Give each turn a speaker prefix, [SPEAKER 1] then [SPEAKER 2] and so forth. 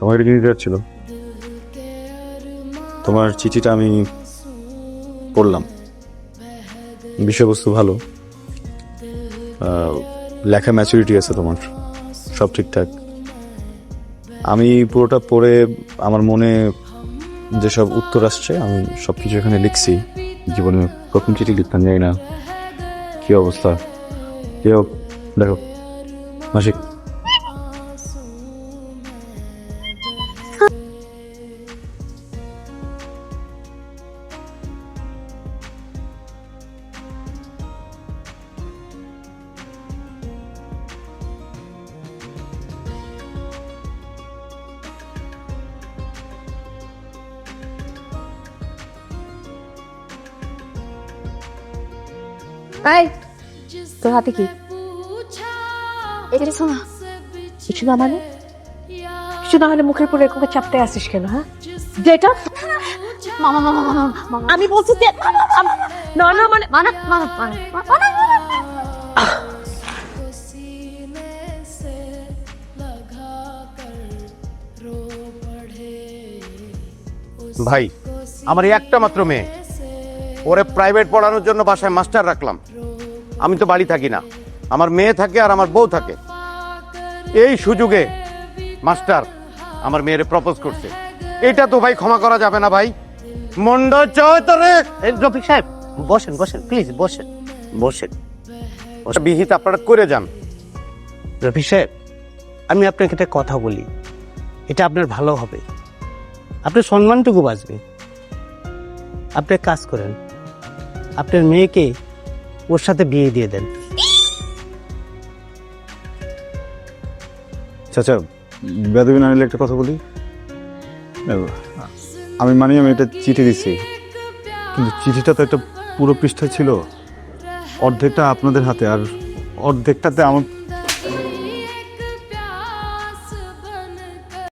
[SPEAKER 1] তোমার একটা জিনিস ছিল তোমার চিঠিটা আমি পড়লাম। বিষয়বস্তু ভালো। লেখা ম্যাচুরিটি আছে তোমার। সব ঠিকঠাক। আমি পুরোটা পড়ে আমার মনে যেসব উত্তর আসছে, আমি সব কিছু এখানে লিখছি। জীবনে প্রথম চিঠি লিখতাম, জানি না কি অবস্থা। কি হোক, দেখো, মাসিক।
[SPEAKER 2] এই তোর হাতে কি? এটা কিছু না। কিছু না মানে? কিছু না হলে মুখের উপরে এরকম চাপতে আসিস কেন হ্যাঁ? যেটা? মামা মামা মামা আমি বলছি যে না না মানে মানা মানা মানা মানা।
[SPEAKER 3] ভাই আমার এই একটা মাত্র মেয়ে। ওরে প্রাইভেট পড়ানোর জন্য বাসায় মাস্টার রাখলাম। আমি তো বাড়ি থাকি না। আমার মেয়ে থাকে আর আমার বউ থাকে। এই সুযোগে মাস্টার আমার মেয়েরে প্রপোজ করছে। এটা তো ভাই ক্ষমা করা যাবে না ভাই। মন্ড চরে
[SPEAKER 4] রফিক সাহেব বসেন বসেন প্লিজ বসেন। বসেন।
[SPEAKER 3] বিহিত আপনারা করে যান।
[SPEAKER 4] রফিক সাহেব আমি আপনাকে একটা কথা বলি। এটা আপনার ভালো হবে। আপনার সম্মানটুকু বাঁচবে। আপনি কাজ করেন। আপনার মেয়েকে ওর সাথে বিয়ে দিয়ে দেন।
[SPEAKER 1] চাচা বেদবিন নিলে একটা কথা বলি। আমি মানি, আমি একটা চিঠি দিচ্ছি কিন্তু চিঠিটা তো একটা পুরো পৃষ্ঠা ছিল। অর্ধেকটা আপনাদের হাতে, আর অর্ধেকটাতে আমার